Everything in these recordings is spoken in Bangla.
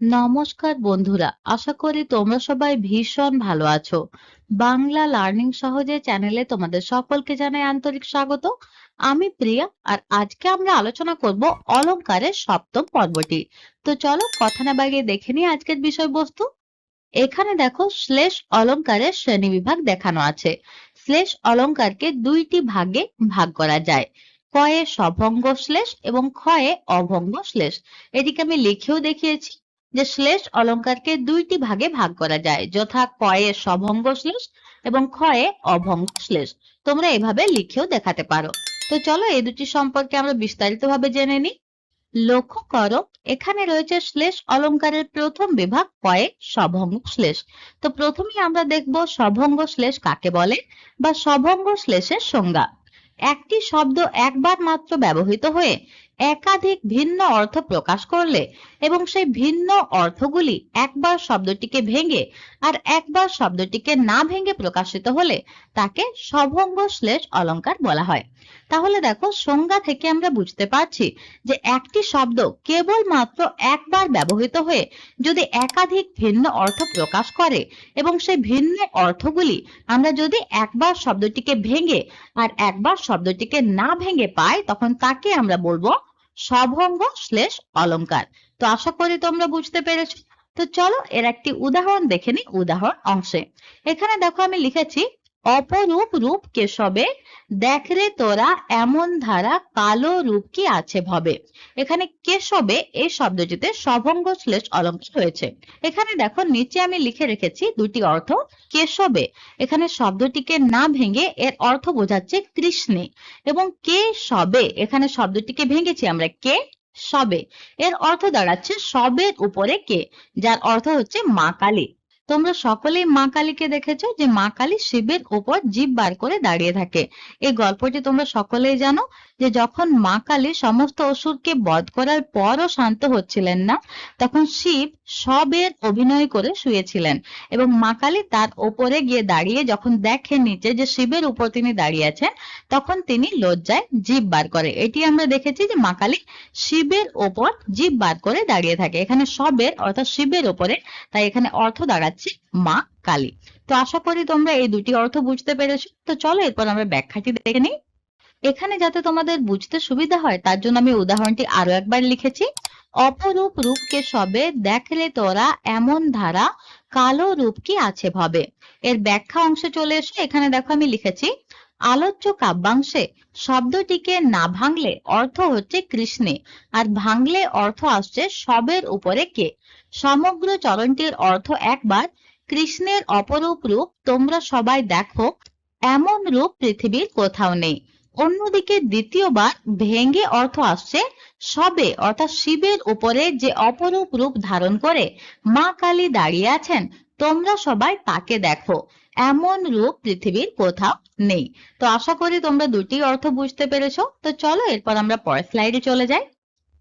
নমস্কার বন্ধুরা, আশা করি তোমরা সবাই ভীষণ ভালো আছো। বাংলা লার্নিং সহজে চ্যানেলে তোমাদের সকলকে জানাই আন্তরিক স্বাগত। আমি প্রিয়া আর আজকে আমরা আলোচনা করব অলংকারের সপ্তম পর্বটি। তো চলো কথা না বাগিয়ে দেখে নিই আজকের বিষয়বস্তু। এখানে দেখো শ্লেষ অলংকারের শ্রেণি বিভাগ দেখানো আছে। শ্লেষ অলংকারকে দুইটি ভাগে ভাগ করা যায়। কয়ে সভঙ্গ শ্লেষ এবং ক্ষয়ে অভঙ্গ শ্লেষ। এটিকে আমি লিখেও দেখিয়েছি। যে শ্লেষ অলংকারকে দুইটি ভাগে ভাগ করা যায়, যথা কয়ে সভঙ্গ শ্লেষ এবং ক্ষয়ে অভঙ্গ শ্লেষ। তোমরা এভাবে লিখেও দেখাতে পারো। তো চলো এই দুটি সম্পর্কে আমরা বিস্তারিতভাবে জেনে নিই। লক্ষ্য করো, এখানে রয়েছে শ্লেষ অলংকারের প্রথম বিভাগ কয়ে সভঙ্গ শ্লেষ। তো প্রথমেই আমরা দেখব সভঙ্গ শ্লেষ কাকে বলে বা সভঙ্গ শ্লেষের সংজ্ঞা। একটি শব্দ একবার মাত্র ব্যবহৃত হয়ে একাধিক ভিন্ন অর্থ প্রকাশ করলে এবং সেই ভিন্ন অর্থগুলি একবার শব্দটিকে ভেঙে আর একবার শব্দটিকে না ভেঙে প্রকাশিত হলে তাকে সভঙ্গ শ্লেষ অলংকার বলা হয়। তাহলে দেখো, সংজ্ঞা থেকে আমরা বুঝতে পারছি যে একটি শব্দ কেবলমাত্র একবার ব্যবহৃত হয়ে যদি একাধিক ভিন্ন অর্থ প্রকাশ করে এবং সেই ভিন্ন অর্থগুলি আমরা যদি একবার শব্দটিকে ভেঙে আর একবার শব্দটিকে না ভেঙে পাই, তখন তাকে আমরা বলব সভঙ্গ শ্লেষ অলঙ্কার। তো আশা করি তোমরা বুঝতে পেরেছ। তো চলো এর একটি উদাহরণ দেখে নিই। উদাহরণ অংশে। এখানে দেখো আমি লিখেছি অপরূপ রূপ কেশবে দেখরে তোরা, এমন ধারা কালো রূপ কি আছে ভবে? এখানে কেশবে এই শব্দটিতে সভঙ্গ শ্লেষ অলঙ্কার হয়েছে। এখানে দেখো, নিচে আমি লিখে রেখেছি দুটি অর্থ কেশবে এখানে শব্দটিকে না ভেঙে এর অর্থ বোঝাচ্ছে কৃষ্ণে। এবং কে সবে? এখানে শব্দটিকে ভেঙেছি আমরা কে? সবে। এর অর্থ দাঁড়াচ্ছে সবের উপরে কে, যার অর্থ হচ্ছে মা কালী। তোমরা সকলেই মা কালীকে দেখেছ যে মা কালী শিবের উপর জীব বার করে দাঁড়িয়ে থাকে। এই গল্পটি তোমরা সকলেই জানো যে যখন মা কালী সমস্ত অসুরকে বধ করার পরও শান্ত হচ্ছিলেন না, তখন শিব সবের অভিনয় করে শুয়েছিলেন এবং মা কালী তার ওপরে গিয়ে দাঁড়িয়ে যখন দেখেন নিচে যে শিবের উপর তিনি দাঁড়িয়ে আছেন, তখন তিনি লজ্জায় জীব বার করে। এটি আমরা দেখেছি যে মা কালী শিবের ওপর জীব বার করে দাঁড়িয়ে থাকে। এখানে সবের অর্থাৎ শিবের ওপরে তাই এখানে অর্থ দাঁড়াচ্ছে মা, কালী। তো আশা করি তোমরা এই দুটি অর্থ বুঝতে পেরেছ। তো চলো এরপর আমরা ব্যাখ্যাটি দেখে নিই। এখানে যাতে তোমাদের বুঝতে সুবিধা হয়, তার জন্য আমি উদাহরণটি আরও একবার লিখেছি। অপরূপ রূপকে সবে দেখলে তোরা এমন ধারা কালো রূপ কি আছে ভাবে। এর ব্যাখ্যা অংশে চলে এসে। এখানে দেখো আমি লিখেছি আলোচ্য কাব্যাংশে শব্দটিকে না ভাঙলে অর্থ হচ্ছে কৃষ্ণে, আর ভাঙলে অর্থ আসছে সবের উপরে কে। সমগ্র চরণটির অর্থ একবার, কৃষ্ণের অপরূপ রূপ তোমরা সবাই দেখো, এমন রূপ পৃথিবীর কোথাও নেই। অন্যদিকে দ্বিতীয়বার ভেঙ্গে অর্থ আসছে সবে, অর্থাৎ শিবের উপরে যে অপরূপ রূপ ধারণ করে। মা কালী দাঁড়িয়ে আছেন, তোমরা সবাই তাকে দেখো। এমন রূপ পৃথিবীর কোথাও নেই। তো আশা করি তোমরা দুটি অর্থ বুঝতে পেরেছ। তো চলো এরপর আমরা পরের স্লাইডে চলে যাই।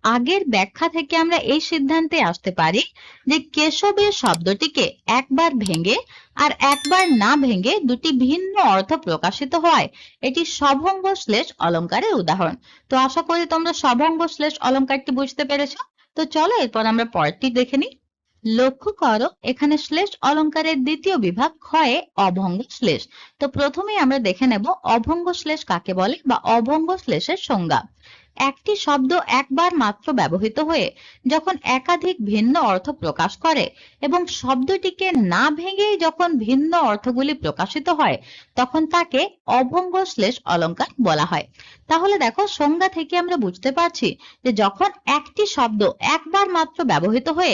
আগের ব্যাখ্যা থেকে আমরা এই সিদ্ধান্তে আসতে পারি যে কেশবের শব্দটিকে একবার ভেঙে আর একবার না ভেঙে দুটি ভিন্ন অর্থ প্রকাশিত হয়। এটি সভঙ্গ শ্লেষ অলংকারের উদাহরণ। তো আশা করি তোমরা সভঙ্গ শ্লেষ অলঙ্কারটি বুঝতে পেরেছ। তো চলো এরপর আমরা পরেরটি দেখে নিই। লক্ষ্য করো, এখানে শ্লেষ অলঙ্কারের দ্বিতীয় বিভাগ ক্ষয়ে অভঙ্গ শ্লেষ। তো প্রথমেই আমরা দেখে নেব অভঙ্গ শ্লেষ কাকে বলে বা অভঙ্গ শ্লেষের সংজ্ঞা। একটি শব্দ একবার মাত্র ব্যবহৃত হয়ে যখন একাধিক ভিন্ন অর্থ প্রকাশ করে এবং শব্দটিকে না ভেঙেই যখন ভিন্ন অর্থগুলি প্রকাশিত হয়, তখন তাকে অভঙ্গ শ্লেষ অলংকার বলা হয়। তাহলে দেখো, সংজ্ঞা থেকে আমরা বুঝতে পারছি যে যখন একটি শব্দ একবার মাত্র ব্যবহৃত হয়ে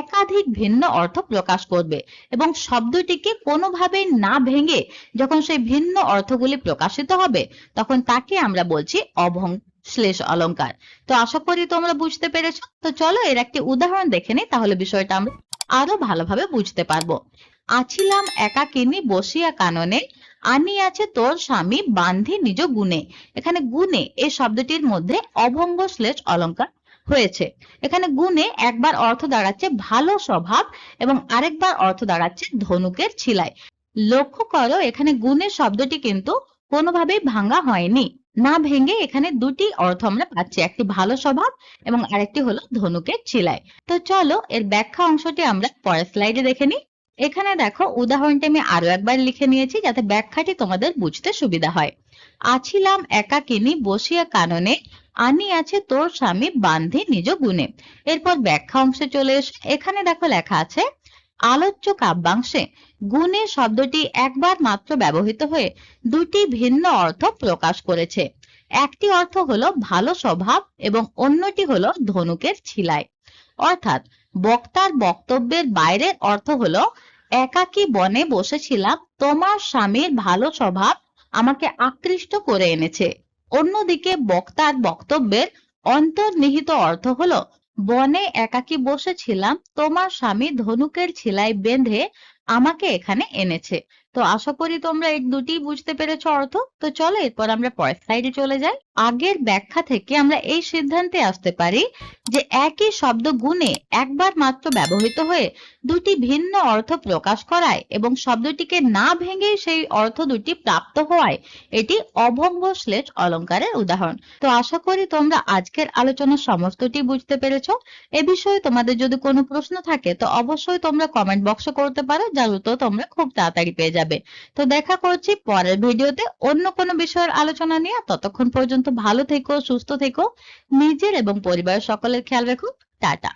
একাধিক ভিন্ন অর্থ প্রকাশ করবে এবং শব্দটিকে কোনোভাবেই না ভেঙে যখন সেই ভিন্ন অর্থগুলি প্রকাশিত হবে, তখন তাকে আমরা বলছি অভঙ্গ শ্লেষ অলংকার তো আশা করি তোমরা বুঝতে পেরেছ। তো চলো এর একটি উদাহরণ দেখে নিই, তাহলে বিষয়টা আমরা আরও ভালোভাবে বুঝতে পারব। আছিলাম একাকিনী বসিয়া কাননে, আনি আছে তোর স্বামী বান্ধি নিজ গুণে। এখানে গুণে এই শব্দটির মধ্যে অভঙ্গ শ্লেষ অলঙ্কার হয়েছে। এখানে গুণে একবার অর্থ দাঁড়াচ্ছে ভালো স্বভাব এবং আরেকবার অর্থ দাঁড়াচ্ছে ধনুকের ছিলায়। লক্ষ্য করো, এখানে গুণের শব্দটি কিন্তু কোনোভাবেই ভাঙা হয়নি। না ভেঙে এখানে দুটি অর্থ আমরা পাচ্ছি, একটি ভালো স্বভাব এবং আরেকটি হলো ধনুকের ছিলাই তো চলো এর ব্যাখ্যা অংশটি আমরা পরের স্লাইডে দেখে নিই। এখানে দেখো, উদাহরণটি আমি আরও একবার লিখে নিয়েছি যাতে ব্যাখ্যাটি তোমাদের বুঝতে সুবিধা হয়। আছিলাম একাকিনী বসিয়া কাননে, আনি আছে তোর স্বামী বান্ধি নিজ গুণে। এরপর ব্যাখ্যা অংশে চলে এসে। এখানে দেখো লেখা আছে আলোচ্য কাব্যাংশে গুণে শব্দটি একবার মাত্র ব্যবহৃত হয়ে দুটি ভিন্ন অর্থ প্রকাশ করেছে। একটি অর্থ হলো ভালো স্বভাব এবং অন্যটি হলো ধনুকের ছিলাই অর্থাৎ বক্তার বক্তব্যের বাইরের অর্থ হলো, একাকী বনে বসেছিলাম, তোমার স্বামীর ভালো স্বভাব আমাকে আকৃষ্ট করে এনেছে। অন্যদিকে বক্তার বক্তব্যের অন্তর্নিহিত অর্থ হলো বনে একাকী বসেছিলাম তোমার স্বামী ধনুকের ছিলায় বেঁধে আমাকে এখানে এনেছে। তো আশা করি তোমরা এই দুটি বুঝতে পেরেছ, অর্থ। তো চলো এরপর আমরা পরের স্লাইডে চলে যাই। আগের ব্যাখ্যা থেকে আমরা এই সিদ্ধান্তে আসতে পারি যে একই শব্দ গুণে একবার মাত্র ব্যবহৃত হয়ে দুটি ভিন্ন অর্থ প্রকাশ করায় এবং শব্দটিকে না ভেঙে সেই অর্থ দুটি প্রাপ্ত হওয়ায় এটি অভঙ্গ শ্লেষ অলঙ্কারের উদাহরণ। তো আশা করি তোমরা আজকের আলোচনার সমস্তটি বুঝতে পেরেছ। এ বিষয়ে তোমাদের যদি কোনো প্রশ্ন থাকে তো অবশ্যই তোমরা কমেন্ট বক্সে করতে পারো যার তো তোমরা খুব তাড়াতাড়ি পেয়ে যাবে। তো দেখা করছি পরের ভিডিওতে অন্য কোনো বিষয়ের আলোচনা নিয়ে। ততক্ষণ পর্যন্ত ভালো থেকো, সুস্থ থেকো। নিজের এবং পরিবারের সকলের খেয়াল রেখো। টাটা।